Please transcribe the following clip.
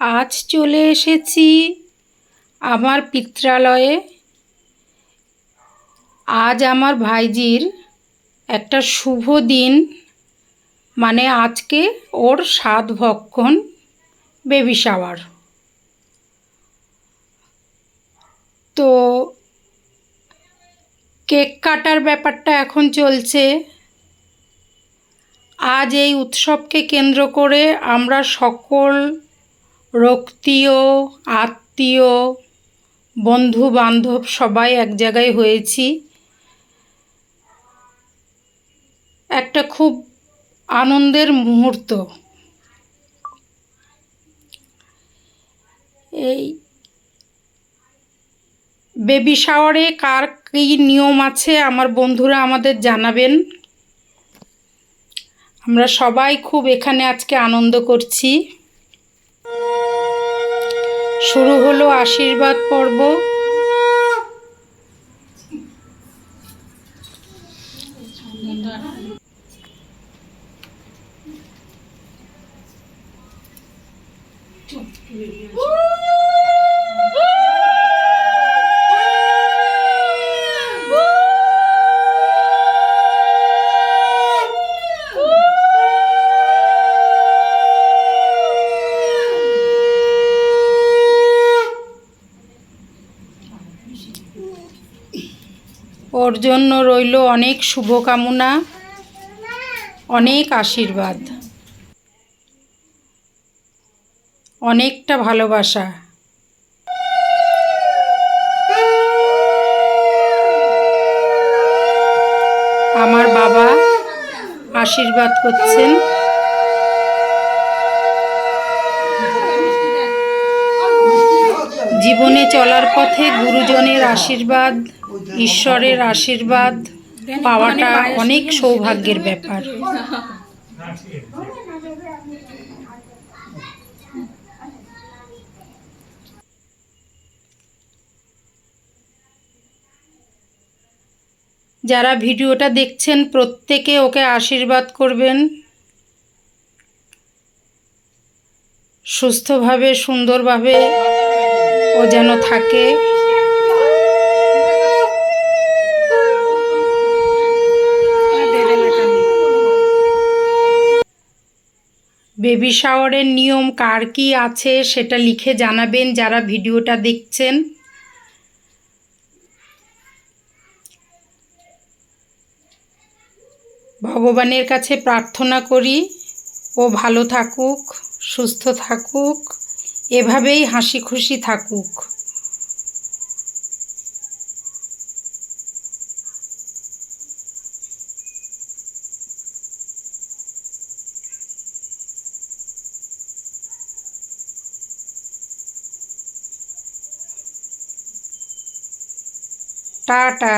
আজ চলে এসেছি আমার পিত্রালয়ে। আজ আমার ভাইজির একটা শুভ দিন মানে আজকে ওর সাত ভক্ষণ বেবি শাওয়ার তো কেক কাটার ব্যাপারটা এখন চলছে। আজ এই উৎসবকে কেন্দ্র করে আমরা সকল রক্তীয়, আত্মীয় বন্ধু বান্ধব সবাই এক জায়গায় হয়েছি। একটা খুব আনন্দের মুহূর্ত। এই বেবি শাওয়ারে কার কী নিয়ম আছে আমার বন্ধুরা আমাদের জানাবেন। আমরা সবাই খুব এখানে আজকে আনন্দ করছি। শুরু হলো আশীর্বাদ পর্ব। ওর জন্য রইল অনেক শুভকামনা, অনেক আশীর্বাদ, অনেকটা ভালোবাসা। আমার বাবা আশীর্বাদ করছেন। জীবনে চলার পথে গুরুজনের আশীর্বাদ ঈশ্বরের আশীর্বাদ পাওয়াটা অনেক সৌভাগ্যের ব্যাপার। যারা ভিডিওটা দেখছেন, প্রত্যেকে ওকে আশীর্বাদ করবেন। সুস্থভাবে, সুন্দরভাবে ও যেন থাকে। বেবি শাওয়ারের নিয়ম কার কি আছে সেটা লিখে জানাবেন যারা ভিডিওটা দেখছেন। ভগবানের কাছে প্রার্থনা করি, ও ভালো থাকুক, সুস্থ থাকুক, এভাবেই হাসি খুশি থাকুক। টাটা